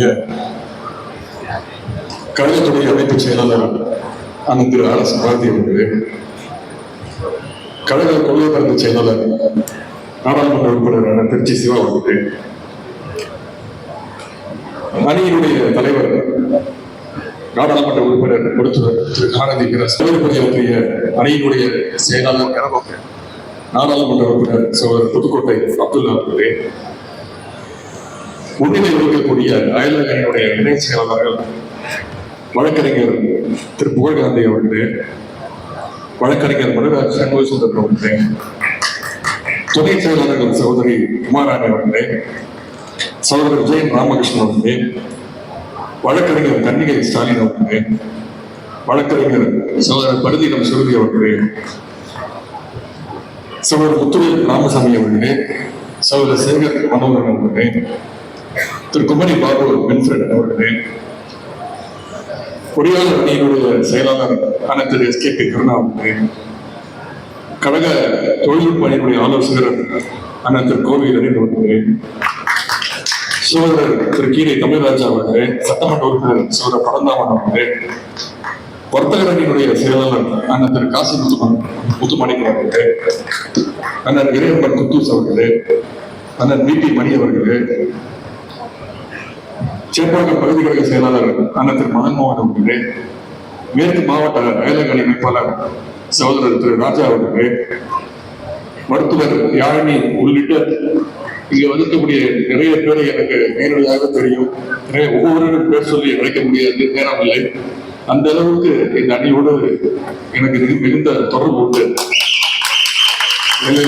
கூட்டத்தை கல்வித்துறை அமைப்பு செயலாளர் அண்ணன் திரு ஆர் எஸ் பாரதி அவர்களே கழக கொள்கை பரப்பு செயலாளர் நாடாளுமன்ற உறுப்பினரான திருச்சி சிவா அவர்களே அணியினுடைய தலைவர் நாடாளுமன்ற உறுப்பினர் மருத்துவர் திரு காணதி பணியாற்றிய அணியினுடைய செயலாளர் நாடாளுமன்ற உறுப்பினர் சோழர் புதுக்கோட்டை அப்துல்லா அவர்களே முன்னிலை வகிக்கக்கூடிய அயலகனுடைய இணை செயலாளர்கள் வழக்கறிஞர் திரு புகழ்காந்தி அவர்களே வழக்கறிஞர் மனுராஜ் சண்முக சுந்தரம் அவர்களே துணை செயலாளர்கள் சகோதரி குமாராணி அவர்களே சகோதரர் ஜெயன் ராமகிருஷ்ணன் அவர்களே வழக்கறிஞர் கன்னிகை ஸ்டாலின் அவர்களே வழக்கறிஞர் சகோதரர் பருதினம் சுருதி அவர்களே சகோதரர் முத்துவேல் ராமசாமி அவர்களே சகோதரர் சேகர் மனோகரன் அவர்களே திரு குமரி பாபு வின்ஃபிரட் அவர்களே பொறியாளர் அணியினுடைய செயலாளர் ஆன திரு எஸ் கே பி கருணா அவர்களே கழக தொழில்நுட்ப அணியினுடைய ஆலோசகர் ஆன திரு கோவில் அணிந்து அவர்களே சோதரர் திரு கீரை தமிழ்ராஜா அவர்களே சட்டமன்ற உறுப்பினர் சோதரர் பரந்தாமன் அவர்களே வர்த்தகர் அணியினுடைய செயலாளர் ஆன திரு காசி முத்துமன் முத்துமாணிக்கன் அவர்களே அண்ணன் இறையம்பன் குத்தூஸ் அவர்களே அண்ணன் வி டி மணி அவர்களே சேப்பாக்கம் பகுதி கழக செயலாளர் அண்ணன் திரு மதன்மோகன் அவர்களே மேற்கு மாவட்ட அயலக அமைப்பாளர் சகோதரர் திரு ராஜா அவர்களே மருத்துவர் யாழினி உள்ளிட்ட இங்க வந்திருக்கக்கூடிய நிறைய பேரை எனக்கு நேரடியாக தெரியும். நிறைய ஒவ்வொருவரும் பேர் சொல்லி அழைக்க முடியாது நேரம் இல்லை. அந்த அளவுக்கு இந்த அணியோடு எனக்கு மிகுந்த தொடர்பு உண்டு. இந்த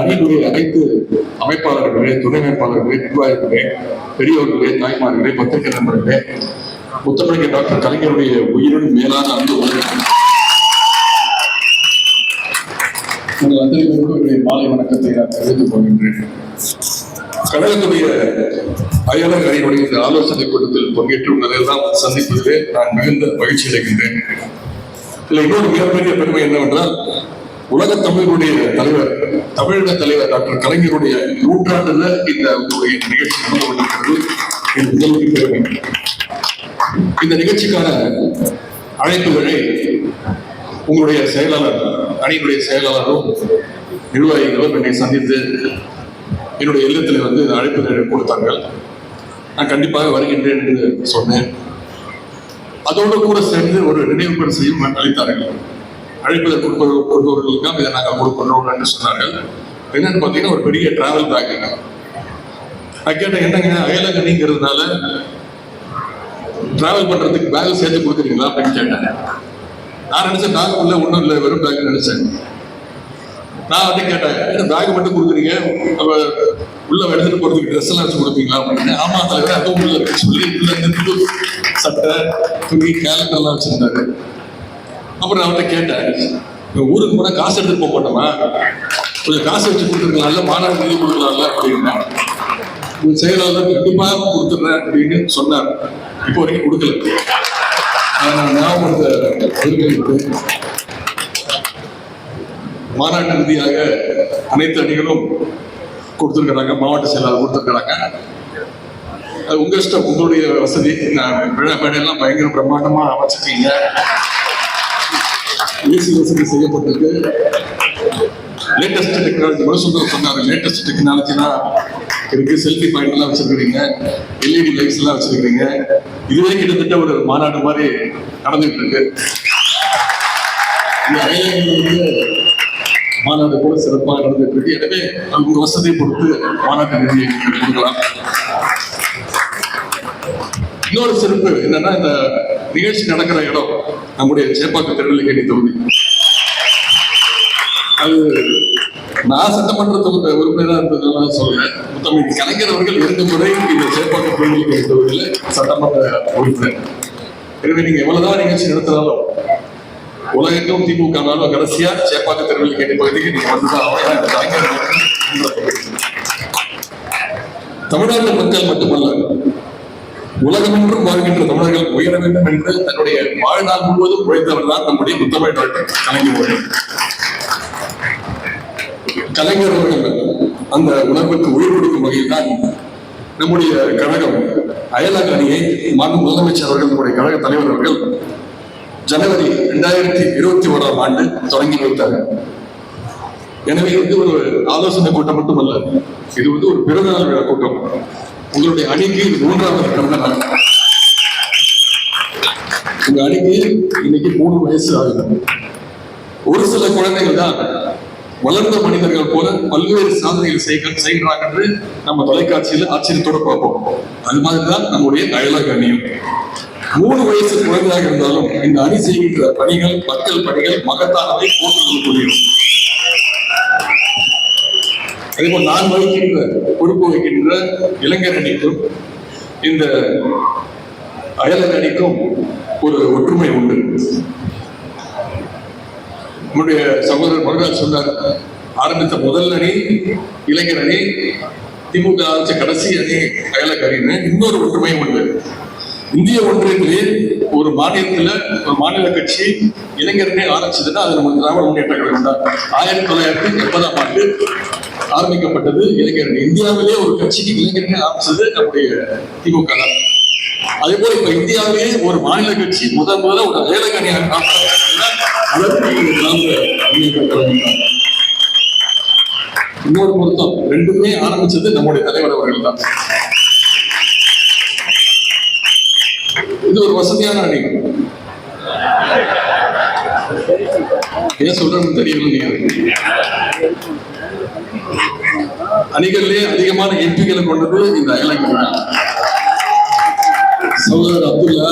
அணியினுடைய அனைத்து அமைப்பாளர்களே துணை அமைப்பாளர்களே நிர்வாகிகளே பெரியவர்களே தாய்மார்களே பத்திரிகை நண்பர்களே முத்தமிழக டாக்டர் கலைஞருடைய உயிரின் மேலான அன்பு உங்கள் அத்தனைவருக்கும் என்னுடைய மாலை வணக்கத்தை நான் தெரிவித்துக் கொள்கின்றேன். கழகத்துடைய அயலக அணியினுடைய இந்த ஆலோசனை கூட்டத்தில் பங்கேற்று உங்களெல்லாம் சந்திப்பதிலே நான் மிகுந்த மகிழ்ச்சி அடைகின்றேன். இதில் இன்னொரு மிகப்பெரிய பெருமை என்னவென்றால் உலக தமிழருடைய தலைவர் தமிழக தலைவர் டாக்டர் கலைஞருடைய நூற்றாண்டுல இந்த உங்களுடைய நிகழ்ச்சி நடந்து கொண்டிருக்கிறது இது முதல் பெருமை. இந்த நிகழ்ச்சிக்கான அழைப்புகளை உங்களுடைய செயலாளர் அணியினுடைய செயலாளரும் நிர்வாகிகளும் என்னை சந்தித்து என்னுடைய இல்லத்தில் வந்து இந்த அழைப்புகளை கொடுத்தார்கள். நான் கண்டிப்பாக வருகின்றேன் என்று சொன்னேன். அதோடு கூட சேர்ந்து ஒரு நினைவு பரிசையும் அளித்தார்கள் அழைப்பதை கொடுப்பவர் தான் இதை நாங்கள் கொடுக்கணும் என்று சொன்னார்கள். என்னன்னு பார்த்தீங்கன்னா ஒரு பெரிய டிராவல் பேக் நான் கேட்டேன் என்னங்க அயலகணிங்கிறதுனால டிராவல் பண்ணுறதுக்கு பேக் சேர்த்து கொடுக்குறீங்களா அப்படின்னு கேட்டேன். நான் நினைச்சேன் பேக் உள்ள ஒன்றும் இல்லை வெறும் பேக் நினைச்சேன். நான் வந்து கேட்டேன் என்ன பேக் மட்டும் கொடுக்குறீங்க? அப்போ உள்ள எடுத்துட்டு போறதுக்கு ட்ரெஸ் எல்லாம் வச்சு கொடுப்பீங்களா? அப்படின்னு. ஆமா தலைவர் அதுவும் உள்ள இருக்கு. சொல்லி உள்ள இருந்து சட்டை துணி கேலண்டர் எல்லாம் வச்சிருந்தாரு. அப்புறம் நான் அவர்கிட்ட கேட்டேன் "இங்க ஊருக்கு போனால் காசு எடுத்துட்டு போக மாட்டோமா? கொஞ்சம் காசு வச்சு கொடுத்துருக்கலாம்ல மாநாடு நிதி கொடுக்கலாம்ல அப்படின்னா உங்க செயலாளர் கண்டிப்பாக கொடுத்துட்றேன் அப்படின்னு சொன்னார். இப்போ வரைக்கும் கொடுக்கல. நான் ஞாபகத்தை மாநாட்டு நிதியாக அனைத்து அணிகளும் கொடுத்துருக்குறாங்க மாவட்ட செயலாளர் கொடுத்துருக்கிறாங்க. அது உங்க இஷ்டம் உங்களுடைய வசதி. நான் விழா மேடையெல்லாம் பயங்கர பிரம்மாண்டமா அமைச்சிருக்கீங்க. ஏசி வசதி செய்யப்பட்டிருக்கு. லேட்டஸ்ட் டெக்னாலஜி மனுசுந்தரம் சொன்னாரு லேட்டஸ்ட் டெக்னாலஜினா இருக்கு. செல்ஃபி பாயிண்ட் எல்லாம் வச்சிருக்கிறீங்க. எல்இடி லைட்ஸ் எல்லாம் வச்சிருக்கிறீங்க. இதுவே கிட்டத்தட்ட ஒரு மாநாடு மாதிரி நடந்துட்டு இருக்கு இந்த மாநாடு கூட சிறப்பாக நடந்துட்டு இருக்கு எனவே உங்க வசதியை பொறுத்து மாநாட்டு நிதியை கொடுக்கலாம் இன்னொரு சிறப்பு என்னன்னா இந்த நிகழ்ச்சி நடக்கிற இடம் நம்முடைய சேப்பாக்கு திருநெல்வேலி தொகுதி. அது நான் சட்டமன்ற தொகுதி உறுப்பினராக இருந்ததுனால சொல்றேன் முத்தமிழ் கலைஞர் அவர்கள் இரண்டு முறை இந்த சேப்பாக்கம் திருநெல்வேலி தொகுதியில் சட்டமன்ற உறுப்பினர். எனவே நீங்க எவ்வளவுதான் நிகழ்ச்சி நடத்தினாலும் உலகெங்கும் திமுக கடைசியா சேப்பாக்க திருநெல்வேலி கேட்ட பகுதிக்கு நீங்க வந்துதான் கலைஞர் தமிழ்நாட்டு மக்கள் மட்டுமல்ல உலகமென்றும் வாழ்கின்ற தமிழர்கள் உயர வேண்டும் என்று தன்னுடைய வாழ்நாள் முழுவதும் உழைத்தவர் தான் நம்முடைய முத்தமிழ் டாக்டர் கலைஞர் அவர்கள். கலைஞர் அவர்கள் அந்த உணர்வுக்கு உயிர் கொடுக்கும் வகையில் தான் நம்முடைய கழகம் அயலாக அணியை மாண்பு முதலமைச்சர் அவர்கள் நம்முடைய கழக தலைவர் அவர்கள் ஜனவரி இரண்டாயிரத்தி இருபத்தி ஓராம் ஆண்டு தொடங்கி வைத்தார். எனவே இது ஒரு ஆலோசனை கூட்டம் மட்டுமல்ல இது வந்து ஒரு பிறந்தநாள் விழா கூட்டம். உங்களுடைய அணிக்கு மூன்றாவது பிறந்த நாள் உங்க அணிக்கு இன்னைக்கு மூணு வயசு ஆகுது. ஒரு சில குழந்தைகள் தான் வளர்ந்த மனிதர்கள் போல பல்வேறு சாதனைகள் செய்க செய்கிறாங்க என்று நம்ம தொலைக்காட்சியில ஆச்சரியத்தோட பார்ப்போம். அது மாதிரிதான் நம்முடைய அயலக அணியும். மூணு வயசு குழந்தையாக இருந்தாலும் இந்த அணி செய்கின்ற பணிகள் மக்கள் பணிகள் மகத்தானவை போட்டுக்கொள்ளக்கூடியது அதேபோல் நான் வகிக்கின்ற பொறுப்பு வகிக்கின்ற இளைஞர் அணிக்கும் இந்த அயலக அணிக்கும் ஒரு ஒற்றுமை உண்டு. நம்முடைய சகோதரர் மகராஜ் சொன்னார் ஆரம்பித்த முதல் அணி இளைஞர் அணி திமுக ஆரம்பிச்ச கடைசி அணி அயலக அணின்னு இன்னொரு ஒற்றுமை உண்டு. இந்திய ஒன்றியத்திலே ஒரு மாநிலத்துல ஒரு மாநில கட்சி இளைஞர்களே ஆரம்பிச்சதுன்னா அது நம்ம திராவிட முன்னேற்ற கழகம் தான். ஆயிரத்தி தொள்ளாயிரத்தி எண்பதாம் ஆண்டு ஆரம்பிக்கப்பட்டது இளைஞர்கள். இந்தியாவிலே ஒரு கட்சிக்கு இளைஞர்களே ஆரம்பிச்சது நம்முடைய திமுக தான். அதே போல இப்ப இந்தியாவிலே ஒரு மாநில கட்சி முதல் முதல்ல ஒரு அயலக இன்னொரு பொருத்தம் ரெண்டுமே ஆரம்பிச்சது நம்முடைய தலைவர் அவர்கள் தான். இது ஒரு வசதியான அணி ஏன் சொல்றேன்னு தெரியல நீங்க. அணிகளிலே அதிகமான எம்பிகளை கொண்டது இந்த அயலங்கள் சகோதரர் அப்துல்லா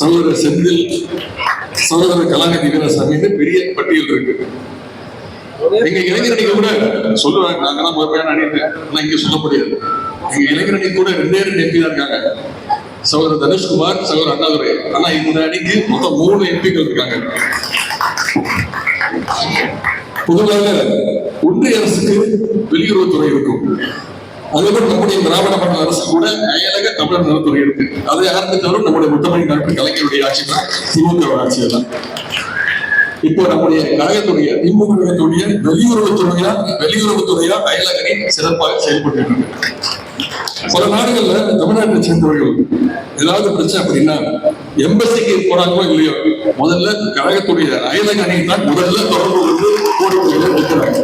சகோதரர் செந்தில் சகோதரர் கலாநிதி வீரசாமி பெரிய பட்டியல் இருக்கு. எங்க இளைஞரணி கூட சொல்லுவாங்க நாங்கெல்லாம் முதன்மையான அணி ஆனா இங்க சொல்ல முடியாது. எங்க இளைஞரணி கூட ரெண்டே ரெண்டு எம்பி தான் இருக்காங்க. சகோதரர் தனுஷ்குமார் சகோதரர் அண்ணாதுரை. ஆனா இந்த அணிக்கு மொத்தம் மூணு எம்பிக்கள் இருக்காங்க. பொதுவாக ஒன்றிய அரசுக்கு வெளியுறவுத்துறை இருக்கும். அதுபோல் நம்முடைய திராவிட மண்டல அரசு கூட அயலக தமிழர் நலத்துறை இருக்கு. அதை ஆரம்பித்தாலும் நம்முடைய முத்தமிழ் நாட்டு கலைஞருடைய ஆட்சி தான் திமுக ஆட்சி தான். இப்போ நம்முடைய கழகத்துடைய திமுக கழகத்துடைய வெளியுறவுத்துறையா வெளியுறவுத்துறையா அயலகனை சிறப்பாக செயல்பட்டு இருக்கு. பல நாடுகள்ல தமிழ்நாட்டை சேர்ந்தவர்கள் ஏதாவது பிரச்சனை அப்படின்னா எம்பசிக்கு போறாங்களோ இல்லையோ முதல்ல கழகத்துடைய அயலக அணி தான் முதல்ல தொடர்பு கொண்டு கோரிக்கைகளை வைக்கிறாங்க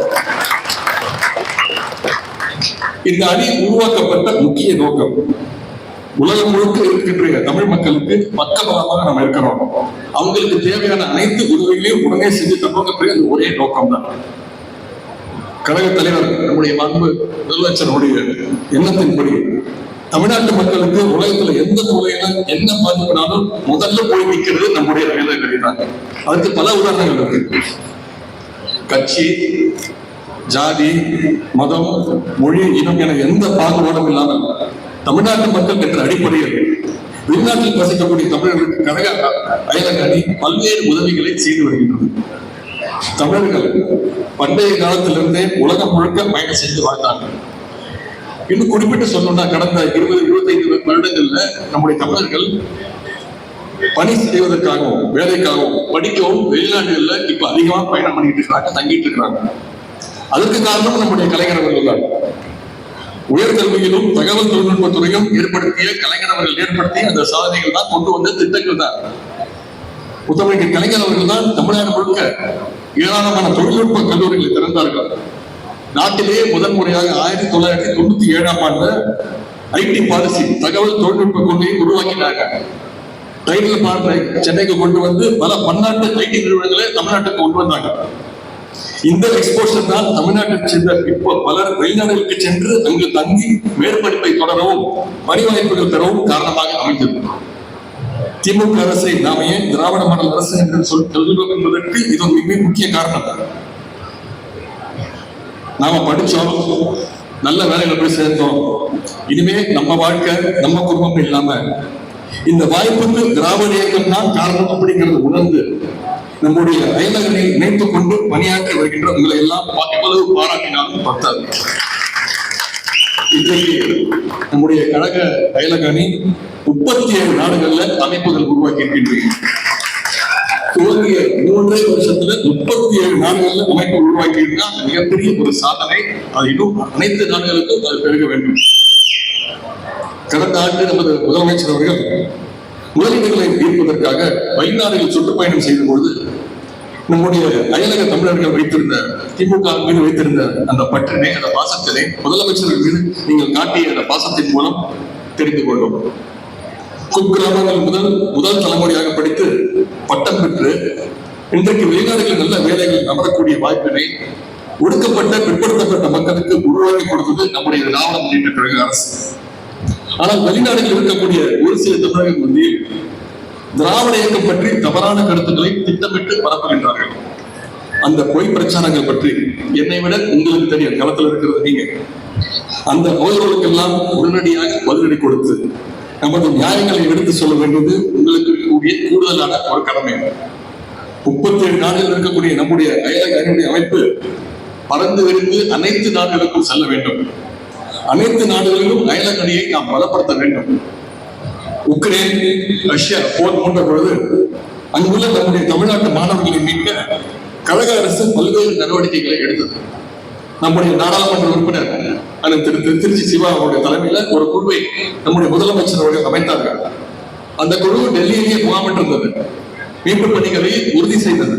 இந்த அணி உருவாக்கப்பட்ட முக்கிய நோக்கம் உலகம் முழுக்க இருக்கின்ற தமிழ் மக்களுக்கு பக்கபலமாக நம்ம இருக்கிறோம் அவங்களுக்கு தேவையான அனைத்து உதவிகளையும் உடனே செஞ்சு தருவாங்க அந்த ஒரே நோக்கம் தான் கழக தலைவர் நம்முடைய மாண்பு முதலமைச்சருடைய எண்ணத்தின்படி தமிழ்நாட்டு மக்களுக்கு உலகத்துல எந்த துறையில என்ன பாதிப்புனாலும் முதல்ல போய் நிற்கிறது நம்முடைய வேலைகளை தான். அதுக்கு பல உதாரணங்கள் இருக்கு. கட்சி ஜாதி மதம் மொழி இனம் என எந்த பாகுபாடும் இல்லாமல் தமிழ்நாட்டு மக்கள் என்ற அடிப்படையில் வெளிநாட்டில் வசிக்கக்கூடிய தமிழர்களுக்கு கழக அயலக அணி பல்வேறு உதவிகளை செய்து வருகின்றது. தமிழர்கள் பண்டைய காலத்திலிருந்தே உலகம் முழுக்க பயணம் செய்து வாழ்ந்தாங்க இன்னும் குறிப்பிட்டு சொன்னோம்னா கடந்த இருபது இருபத்தைந்து வருடங்கள்ல நம்முடைய தமிழர்கள் பணி செய்வதற்காகவும் வேலைக்காகவும் படிக்கவும் வெளிநாடுகள்ல இப்ப அதிகமா பயணம் பண்ணிட்டு இருக்கிறாங்க தங்கிட்டு இருக்கிறாங்க. அதற்கு காரணம் நம்முடைய கலைஞரவர்கள் தான். உயர்கல்வியிலும் தகவல் தொழில்நுட்பத்துறையும் ஏற்படுத்திய கலைஞரவர்கள் ஏற்படுத்தி ஏற்படுத்திய அந்த சாதனைகள் தான் கொண்டு வந்த திட்டங்கள் தான். முத்தமிழ் கலைஞர் அவர்கள் தான் தமிழ்நாடு முழுக்க ஏராளமான தொழில்நுட்ப கல்லூரிகளை திறந்தார்கள். நாட்டிலேயே முதன் முறையாக ஆயிரத்தி தொள்ளாயிரத்தி தொண்ணூத்தி ஏழாம் ஆண்டு ஐடி பாலிசி தகவல் தொழில்நுட்ப கொள்கையை உருவாக்கினாங்க. டைட்டில் பார்ட்டை சென்னைக்கு கொண்டு வந்து பல பன்னாட்டு ஐடி நிறுவனங்களை தமிழ்நாட்டுக்கு கொண்டு வந்தாங்க. இந்த எக்ஸ்போஷர் தான் தமிழ்நாட்டை சேர்ந்த இப்போ பலர் வெளிநாடுகளுக்கு சென்று அங்கு தங்கி மேற்படிப்பை தொடரவும் பணி வாய்ப்புகள் பெறவும் காரணமாக அமைந்தது. திமுக அரசை நாம ஏன் திராவிட மாடல் அரசு என்று சொல் சொல்கிறோம் என்பதற்கு இது ஒரு மிக முக்கிய காரணம். நாம படிச்சோம் நல்ல வேலையில போய் சேர்ந்தோம் இனிமே நம்ம வாழ்க்கை நம்ம குடும்பம் இல்லாம. இந்த வாய்ப்புக்கு திராவிட இயக்கம் தான் காரணம் அப்படிங்கிறது உணர்ந்து நம்முடைய அயலகனை இணைத்துக் கொண்டு பணியாற்றி வருகின்ற உங்களை எல்லாம் எவ்வளவு பாராட்டினாலும் பத்தாது. இன்றைக்கு நம்முடைய கழக அயலக அணி முப்பத்தி ஏழு நாடுகள்ல அமைப்புகள் உருவாக்கி இருக்கின்றன துவங்கிய மூன்றே வருஷத்துல முப்பத்தி ஏழு நாடுகள்ல அமைப்பு உருவாக்கி இருந்தா மிகப்பெரிய ஒரு சாதனை. அது இன்னும் அனைத்து நாடுகளுக்கும் அது பெருக வேண்டும். கடந்த ஆண்டு நமது முதலமைச்சர் அவர்கள் முதலீடுகளை ஈர்ப்பதற்காக வெளிநாடுகள் சுற்றுப்பயணம் செய்த பொழுது நம்முடைய அயலக தமிழர்கள் வைத்திருந்த திமுக மீது வைத்திருந்த அந்த பற்றினை அந்த பாசத்தினை முதலமைச்சர்கள் மீது நீங்கள் காட்டிய அந்த பாசத்தின் மூலம் தெரிந்து கொண்டோம் குக்கிராமங்கள் முதல் முதல் தலைமுறையாக படித்து பட்டம் பெற்று இன்றைக்கு வெளிநாடுகளில் நல்ல வேலைகள் அமரக்கூடிய வாய்ப்பினை ஒடுக்கப்பட்ட பிற்படுத்தப்பட்ட மக்களுக்கு உருவாக்கி கொடுத்தது நம்முடைய திராவிட முன்னேற்ற கழக அரசு. ஆனால் வெளிநாடுகளில் இருக்கக்கூடிய ஒரு சில தமிழர்கள் மத்தியில் திராவிட இயக்கம் பற்றி தவறான கருத்துக்களை திட்டமிட்டு பரப்புகின்றார்கள். அந்த பொய் பிரச்சாரங்கள் பற்றி என்னை விட உங்களுக்கு தெரியும் களத்தில் இருக்கிறது நீங்க. அந்த கோயில்களுக்கெல்லாம் உடனடியாக பதிலடி கொடுத்து நமது நியாயங்களை எடுத்து சொல்ல வேண்டியது உங்களுக்கு கூடிய கூடுதலான ஒரு கடமை. முப்பத்தி ஏழு நாடுகள் இருக்கக்கூடிய நம்முடைய அயலகாரியுடைய அமைப்பு பறந்து விரிந்து அனைத்து நாடுகளுக்கும் செல்ல வேண்டும். அனைத்து நாடுகளிலும் அயலக நாம் பலப்படுத்த வேண்டும். உக்ரைன் ரஷ்யா போர் போன்ற பொழுது அங்குள்ள நம்முடைய தமிழ்நாட்டு மாணவர்களை மீட்க கழக அரசு பல்வேறு நடவடிக்கைகளை எடுத்தது. நம்முடைய நாடாளுமன்ற உறுப்பினர் அண்ணன் திரு திருச்சி சிவா அவருடைய தலைமையில ஒரு குழுவை நம்முடைய முதலமைச்சர் அவர்கள் அமைத்தார்கள். அந்த குழு டெல்லியிலேயே முகாமிட்டிருந்தது மீட்பு பணிகளை உறுதி செய்தது.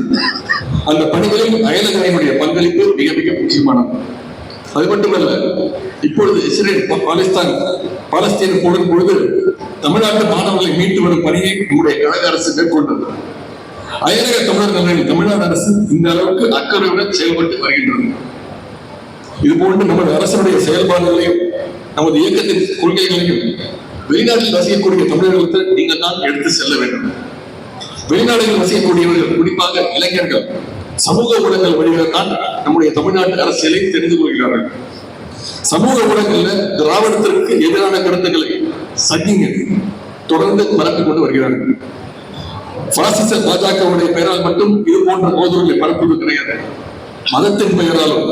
அந்த பணிகளில் அயலகரையினுடைய பங்களிப்பு மிக மிக முக்கியமானது. அது மட்டுமல்ல இப்பொழுது இஸ்ரேல் பா- பாலஸ்தீன் போடும் பொழுது தமிழ்நாட்டு மாணவர்களை மீட்டு வரும் பணியை நம்முடைய கழக அரசு மேற்கொண்டது. அயலக தமிழர் நலனில் தமிழ்நாடு அரசு இந்த அளவுக்கு அக்கறையுடன் செயல்பட்டு வருகின்றது. இது போன்று நமது அரசனுடைய செயல்பாடுகளையும் நமது இயக்கத்தின் கொள்கைகளையும் வெளிநாட்டில் வசிக்கக்கூடிய தமிழர்களுக்கு நீங்கள் தான் எடுத்து செல்ல வேண்டும். வெளிநாடுகளில் வசிக்கக்கூடியவர்கள் குறிப்பாக இளைஞர்கள் சமூக ஊடகங்கள் வழியாக தான் நம்முடைய தமிழ்நாட்டு அரசியலை தெரிந்து கொள்கிறார்கள். சமூக ஊடகங்கள்ல திராவிடத்திற்கு எதிரான கருத்துக்களை சஜிங்க தொடர்ந்து பரப்பிக் கொண்டு வருகிறார்கள். பாசிச பாஜகவுடைய பெயரால் மட்டும் இது போன்ற மோதல்களை பரப்புவது கிடையாது. மதத்தின் பெயராலும்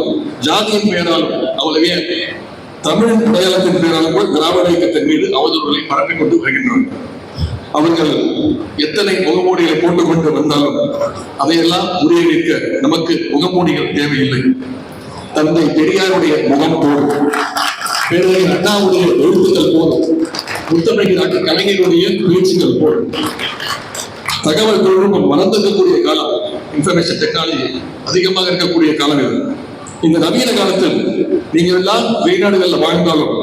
ஜாதியின் பெயராலும் அவ்வளவே தமிழ் அடையாளத்தின் பெயராலும் கூட திராவிட இயக்கத்தின் மீது அவதூறுகளை பரப்பிக் கொண்டு வருகின்றனர். அவர்கள் எத்தனை முகமூடிகளை போட்டுக் கொண்டு வந்தாலும் அதையெல்லாம் முறியடிக்க நமக்கு முகமூடிகள் தேவையில்லை. தந்தை பெரியாருடைய முகம் போல் பேரறிஞர் அண்ணாவுடைய எழுத்துக்கள் போதும் முத்தமிழ் நாட்டு கலைஞருடைய பேச்சுக்கள் போல் தகவல் தொழில்நுட்பம் வளர்ந்திருக்கக்கூடிய காலம் இன்ஃபர்மேஷன் டெக்னாலஜி அதிகமாக இருக்கக்கூடிய காலம் இது. இந்த நவீன காலத்தில் நீங்கள் எல்லாம் வெளிநாடுகளில் வாழ்ந்தாலும்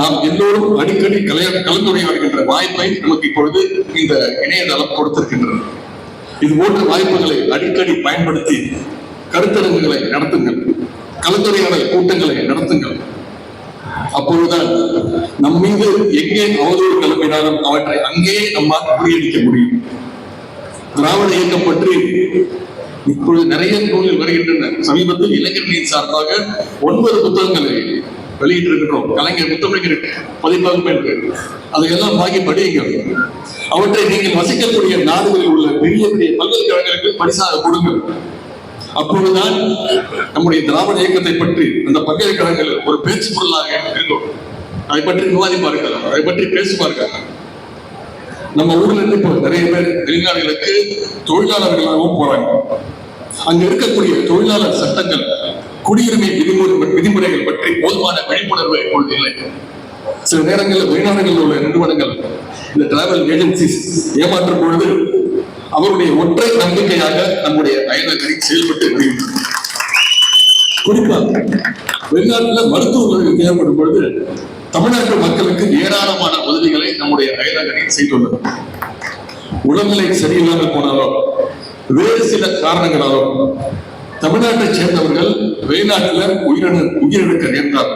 நாம் எல்லோரும் அடிக்கடி கலைய கலந்துரையாடுகின்ற வாய்ப்பை நமக்கு இப்பொழுது இந்த இணையதளம் கொடுத்திருக்கின்றது. இது போன்ற வாய்ப்புகளை அடிக்கடி பயன்படுத்தி கருத்தரங்குகளை நடத்துங்கள். கலந்துரையாடல் கூட்டங்களை நடத்துங்கள். அப்பொழுதுதான் நம் மீது எங்கே அவதூறு கிளம்பினாலும் அவற்றை அங்கே நம்மால் முறியடிக்க முடியும். திராவிட இயக்கம் பற்றி இப்பொழுது நிறைய நூல்கள் வருகின்றன. சமீபத்தில் இளைஞர்களின் சார்பாக ஒன்பது புத்தகங்களை வெளியிட்டிருக்கிறோம் கலைஞர் முத்தமிழர் பதிப்பாகும் என்று. அதையெல்லாம் வாங்கி படியுங்கள். அவற்றை நீங்கள் வசிக்கக்கூடிய நாடுகளில் உள்ள பெரிய பெரிய பல்கலைக்கழகங்களுக்கு பரிசாக கொடுங்கள். அப்பொழுதுதான் நம்முடைய திராவிட இயக்கத்தை பற்றி அந்த பல்கலைக்கழகங்கள் ஒரு பேச்சு பொருளாக இருந்தோம். அதை பற்றி விவாதிப்பார்கள் அதை பற்றி பேசுவார்கள். நம்ம ஊர்ல இருந்து இப்போ நிறைய பேர் வெளிநாடுகளுக்கு தொழிலாளர்களாகவும் போறாங்க. அங்க இருக்கக்கூடிய தொழிலாளர் சட்டங்கள் குடியுரிமை விதிமுறை விதிமுறைகள் பற்றி போதுமான விழிப்புணர்வு இப்பொழுது இல்லை. சில நேரங்களில் வெளிநாடுகளில் உள்ள நிறுவனங்கள் இந்த டிராவல் ஏஜென்சிஸ் ஏமாற்றும் பொழுது அவருடைய ஒற்றை நம்பிக்கையாக நம்முடைய அயலகரை செயல்பட்டு வருகின்றன குறிப்பாக வெளிநாட்டுல மருத்துவ உதவி தேவைப்படும் பொழுது தமிழ்நாட்டு மக்களுக்கு ஏராளமான உதவிகளை நம்முடைய அயலகரை செய்துள்ளது. உடல்நிலை சரியில்லாமல் போனாலோ வேறு சில காரணங்களாலோ தமிழ்நாட்டை சேர்ந்தவர்கள் வெளிநாட்டுல உயிரிழ உயிரிழக்க நேர்ந்தார்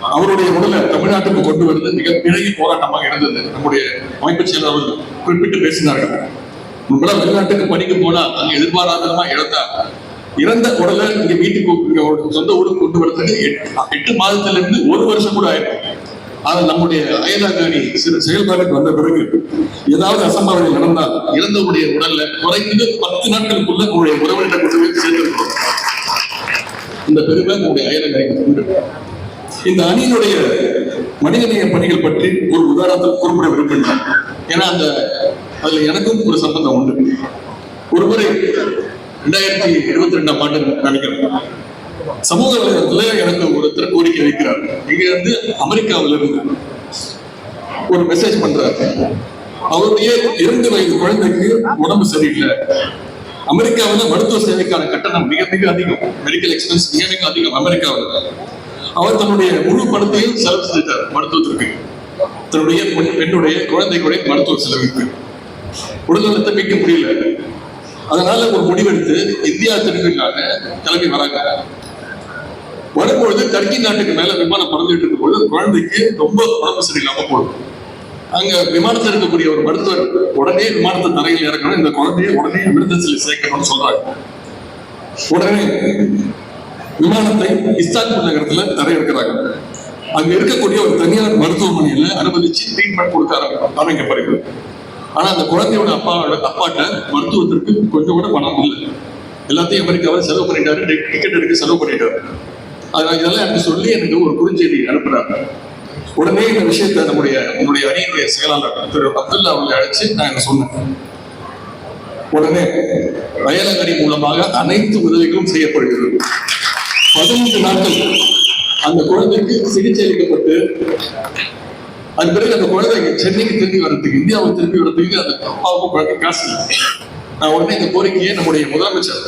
அவருடைய உடலை தமிழ்நாட்டுக்கு கொண்டு வருவது மிகப்பெரிய போராட்டமாக இருந்தது. நம்முடைய அமைப்பு செயலாளர் குறிப்பிட்டு பேசினார்கள். முன்பெல்லாம் வெளிநாட்டுக்கு பணிக்கு போனா அங்க எதிர்பாராதமா இழந்தா இறந்த உடலை இங்க வீட்டுக்கு சொந்த ஊருக்கு கொண்டு வரதுக்கு எட்டு- எட்டு மாதத்துல இருந்து ஒரு வருஷம் கூட ஆயிருக்கும் ஆனா நம்முடைய அயலாக அணி சிறு செயல்பாட்டுக்கு வந்த பிறகு ஏதாவது அசம்பாவிதம் நடந்தால் இறந்தவருடைய உடல்ல குறைந்து பத்து நாட்களுக்குள்ள உங்களுடைய உறவினரை கொண்டு போய் சேர்ந்திருக்கிறோம் இந்த பெருமை உங்களுடைய அயலாக அணிக்கு உண்டு. இந்த அணியினுடைய மனிதநேய பணிகள் பற்றி ஒரு உதாரணத்தை குறிப்பிட விரும்புகிறேன். ஏன்னா அந்த அதுல எனக்கும் ஒரு சம்பந்தம் உண்டு. ஒரு முறை ரெண்டாயிரத்தி இருபத்தி ரெண்டாம் ஆண்டு நினைக்கிறேன். சமூக வலைதளத்துல எனக்கு ஒருத்தர் கோரிக்கை வைக்கிறார். இங்க இருந்து அமெரிக்காவில இருந்து ஒரு மெசேஜ் பண்றாரு. அவருடைய இரண்டு வயது குழந்தைக்கு உடம்பு சரியில்லை. அமெரிக்காவில் மருத்துவ சேவைக்கான கட்டணம் மிக மிக அதிகம். மெடிக்கல் எக்ஸ்பென்ஸ் மிக மிக அதிகம் அமெரிக்காவில். அவர் தன்னுடைய முழு பணத்தையும் செலவு செஞ்சிட்டார் மருத்துவத்திற்கு. தன்னுடைய பெண்- பெண்ணுடைய குழந்தைகளுடைய மருத்துவ செலவுக்கு. உடல்நலத்தை மீட்க முடியல. அதனால ஒரு முடிவெடுத்து இந்தியா திரும்பினாங்க கிளம்பி வராங்க. வரும்பொழுது டர்க்கி நாட்டுக்கு மேல விமானம் பறந்துட்டு இருக்கும் பொழுது குழந்தைக்கு ரொம்ப உடம்பு சரியில்லாம போடும் அங்க விமானத்தில் இருக்கக்கூடிய ஒரு மருத்துவர் உடனே விமானத்தை தரையில் இறக்கணும். இந்த குழந்தைய உடனே எமர்ஜென்சியில் சேர்க்கணும்னு சொல்றாங்க. உடனே விமானத்தை இஸ்தான்புல் நகரத்துல தரையிறக்கிறாங்க. அங்க இருக்கக்கூடிய ஒரு தனியார் மருத்துவமனையில அனுமதிச்சு ட்ரீட்மெண்ட் கொடுக்க ஆரம்பி- ஆரம்பிக்கப்படுகிறது ஆனா அந்த குழந்தையோட அப்பாவோட அப்பாட்ட மருத்துவத்திற்கு கொஞ்சம் கூட பணம் இல்லை. எல்லாத்தையும் அமெரிக்காவில் செலவு பண்ணிட்டாரு. டிக்கெட் எடுக்க செலவு பண்ணிட்டாரு. அதனால இதெல்லாம் எனக்கு சொல்லி எனக்கு ஒரு குறுஞ்செய்தி அனுப்புறாங்க உடனே இந்த விஷயத்தை நம்முடைய உன்னுடைய அணியினுடைய செயலாளர் திரு அப்துல்லா அவர்களை அழைச்சு நான் என்ன சொன்னேன். உடனே வயலங்கடி மூலமாக அனைத்து உதவிகளும் செய்யப்படுகிறது. பதினைந்து நாட்கள் அந்த குழந்தைக்கு சிகிச்சை அளிக்கப்பட்டு அது பிறகு அந்த குழந்தை சென்னைக்கு திரும்பி வர்றதுக்கு இந்தியாவுக்கு திரும்பி வர்றதுக்கு அந்த அப்பாவுக்கும் குழந்தை காசு நான் உடனே இந்த கோரிக்கையை நம்முடைய முதலமைச்சர்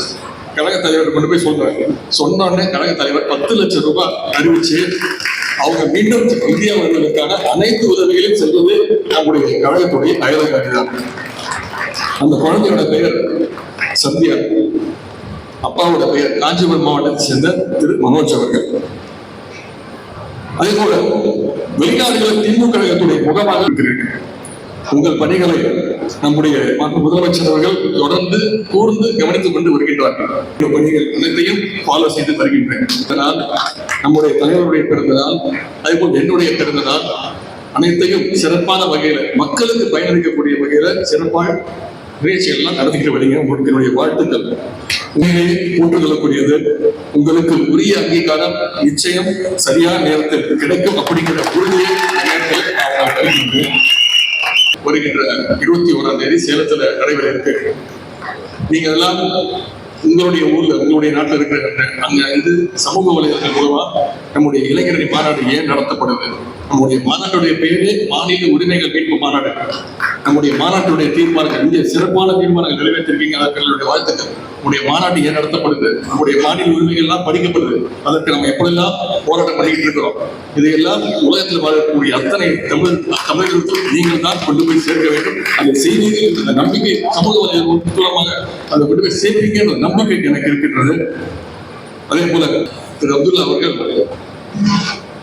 கழக தலைவர் கொண்டு போய் சொல்றேன் சொன்ன உடனே கழக தலைவர் பத்து லட்சம் ரூபாய் அறிவிச்சு அவங்க மீண்டும் இந்தியா வருவதற்கான அனைத்து உதவிகளையும் செல்வது நம்முடைய கழகத்துடைய அயலகாரி தான் அந்த குழந்தையோட பெயர் சந்தியா. அப்பாவோட பெயர் காஞ்சிபுரம் மாவட்டத்தை சேர்ந்த திரு மனோஜ் அவர்கள். அதே போல வெளிநாடுகளில் திமுக கழகத்துடைய முகமாக இருக்கிறீர்கள். உங்கள் பணிகளை நம்முடைய முதலமைச்சர் அவர்கள் தொடர்ந்து கூர்ந்து கவனித்துக் கொண்டு வருகின்றார்கள். இந்த பணிகள் அனைத்தையும் ஃபாலோ செய்து வருகின்றேன் இதனால் நம்முடைய தலைவருடைய பிறந்த நாள் அதேபோல் என்னுடைய பிறந்த நாள் அனைத்தையும் சிறப்பான வகையில மக்களுக்கு பயனளிக்கக்கூடிய வகையில சிறப்பாக நிகழ்ச்சிகள் எல்லாம் நடத்திக்கிட்டு வரீங்க. உங்களுக்கு என்னுடைய வாழ்த்துக்கள். உண்மையை ஊற்றுக்கொள்ளக்கூடியது உங்களுக்கு உரிய அங்கீகாரம் நிச்சயம் சரியான நேரத்தில் கிடைக்கும் அப்படிங்கிற உறுதியை வருகின்ற இருபத்தி ஓராம் தேதி சேலத்துல நடைபெற இருக்கு. நீங்க எல்லாம் உங்களுடைய ஊர்ல உங்களுடைய நாட்டில் இருக்கிற அங்க இது சமூக வலைதளங்கள் மூலமா நம்முடைய இளைஞரணி மாநாடு ஏன் நடத்தப்படுது? நம்முடைய மாநாட்டுடைய பெயரே மாநில உரிமைகள் மீட்பு மாநாடு. நம்முடைய மாநாட்டுடைய தீர்மானங்கள் இங்கே சிறப்பான தீர்மானங்கள் நிறைவேற்றிருக்கீங்க. அதற்கு வாழ்த்துக்கள். நம்முடைய மாநாட்டு ஏன் நடத்தப்படுது? நம்முடைய மாநில உரிமைகள் எல்லாம் படிக்கப்படுது அதற்கு நம்ம எப்படியெல்லாம் போராட்டம் பண்ணிக்கிட்டு இருக்கிறோம்? இதையெல்லாம் உலகத்தில் வாழக்கூடிய அத்தனை தமிழ் தமிழர்களுக்கும் நீங்கள் தான் கொண்டு போய் சேர்க்க வேண்டும். அதை செய்வீர்கள் என்ற நம்பிக்கை சமூக வலைதளம் மூலமாக அதை கொண்டு போய் சேர்ப்பீங்கன்ற நம்பிக்கை எனக்கு இருக்கின்றது. அதே போல திரு அப்துல்லா அவர்கள்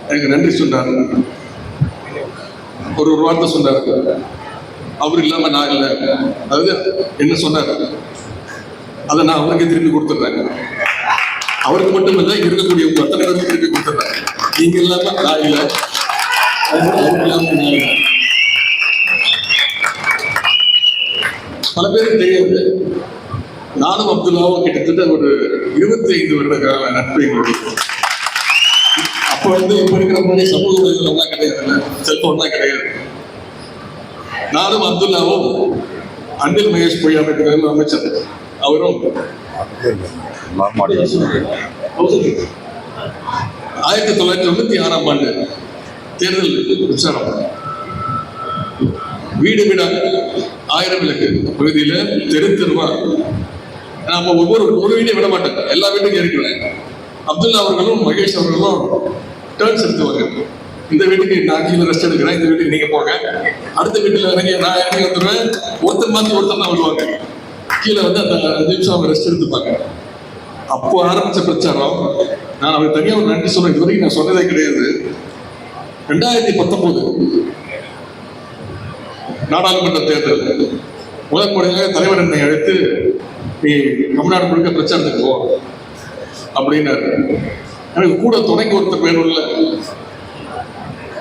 எனக்கு நன்றி சொன்னார். ஒரு ஒரு வார்த்தை சொன்னார். அவர் இல்லாம நான் இல்லை. அதாவது என்ன சொன்னார்? அதை நான் அவருக்கு திருப்பி கொடுத்துட்றேன். அவருக்கு மட்டும் இல்லை இருக்கக்கூடிய உங்க அத்தனை பேருக்கு திருப்பி கொடுத்துட்றேன். நீங்க இல்லாம நான் இல்லை. அவர் இல்லாம நான் இல்லை. பல பேருக்கு தெரியாது. நானும் அப்துல்லாவும் கிட்டத்தட்ட ஒரு இருபத்தி ஐந்து வருட கால நட்பு எங்களுக்கு அப்ப வந்து இப்ப இருக்கிற மாதிரி சமூக வலைதளம்லாம் கிடையாது செல்போன்லாம் கிடையாது. நானும் அப்துல்லாவும் அன்பில் மகேஷ் பொய்யாமைக்கு அமைச்சர். அவரும் ஆயிரத்தி தொள்ளாயிரத்தி தொண்ணூத்தி ஆறாம் ஆண்டு தேர்தல் பிரச்சாரம். வீடு வீடாக ஆயிரம் விளக்கு பகுதியில தெரு தெருவா. நாம ஒவ்வொரு ஒரு வீடையும் விட மாட்டேன் எல்லா வீட்டுக்கும் இருக்கிறேன் அப்துல்லா அவர்களும் மகேஷ் அவர்களும் டேர்ன்ஸ் எடுத்துவாங்க. இந்த வீட்டுக்கு நான் கீழே ரெஸ்ட் எடுக்கிறேன். இந்த வீட்டுக்கு நீங்க போங்க. அடுத்த வீட்டுல இறங்கி நான் இறங்கி வந்துடுவேன். ஒருத்தர் மாத்தி ஒருத்தர் தான் வருவாங்க கீழே வந்து அந்த நிமிஷம் அவங்க ரெஸ்ட் எடுத்துப்பாங்க அப்போ ஆரம்பிச்ச பிரச்சாரம். நான் அவர் தனியாக ஒரு நன்றி சொல்றேன். இது வரைக்கும் நான் சொன்னதே கிடையாது. ரெண்டாயிரத்தி பத்தொன்பது நாடாளுமன்ற தேர்தல். முதல் தலைவர் என்னை அழைத்து நீ தமிழ்நாடு முழுக்க பிரச்சாரத்துக்கு போ. அப்படின்னாரு. எனக்கு கூட துணைக்கு ஒருத்தர் வேணும்ல.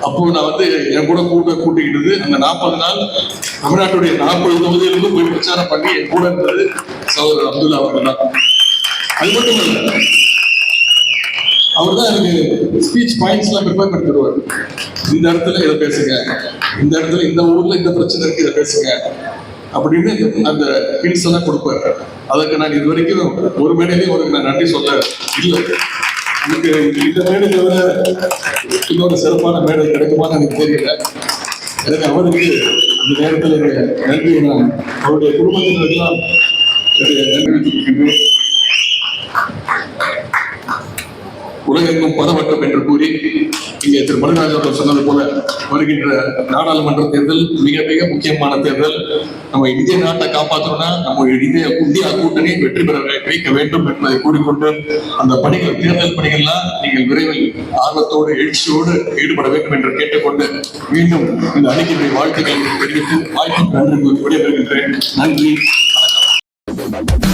அப்போ நான் வந்து என் கூட கூட கூட்டிக்கிட்டது அந்த நாற்பது நாள் தமிழ்நாட்டுடைய நாற்பது தொகுதியிலிருந்து போய் பிரச்சாரம் பண்ணி என் கூட இருந்தது சகோதரர் அப்துல்லா அவர்கள் தான். அது மட்டும் இல்லை அவர் தான் எனக்கு ஸ்பீச் பாயிண்ட்ஸ்லாம் ப்ரிப்பேர் பண்ணி தருவார். இந்த இடத்துல இதை பேசுங்க இந்த இடத்துல இந்த ஊர்ல இந்த பிரச்சனை இருக்கு இதை பேசுங்க அப்படின்னு அந்த ஹிண்ட்ஸ் எல்லாம் கொடுப்பாரு. அதற்கு நான் இது வரைக்கும் ஒரு மேடையிலையும் அவருக்கு நான் நன்றி சொல்ல இல்லை. எனக்கு இந்த மேடை தவிர இன்னொரு சிறப்பான மேடை கிடைக்குமான்னு எனக்கு தெரியல. எனக்கு அவருக்கு இந்த நேரத்தில் நன்றி. நான் அவருடைய குடும்பத்தினருக்கெல்லாம் நன்றி உலகெங்கும் பரவட்டம் என்று கூறி இங்கே திரு மணிராஜ் அவர்கள் சொன்னது போல வருகின்ற நாடாளுமன்ற தேர்தல் மிக மிக முக்கியமான தேர்தல். நம்ம இந்திய நாட்டை காப்பாற்றணும்னா நம்ம இந்திய இந்தியா கூட்டணி வெற்றி பெற வைக்க வேண்டும் என்பதை கூறிக்கொண்டு அந்த பணிகள் தேர்தல் பணிகள்லாம் நீங்கள் விரைவில் ஆர்வத்தோடு எழுச்சியோடு ஈடுபட வேண்டும் என்று கேட்டுக்கொண்டு மீண்டும் இந்த அறிக்கையை வாழ்த்துக்களை தெரிவித்து வாய்ப்பு நன்றி விடைபெறுகின்றேன் நன்றி வணக்கம்.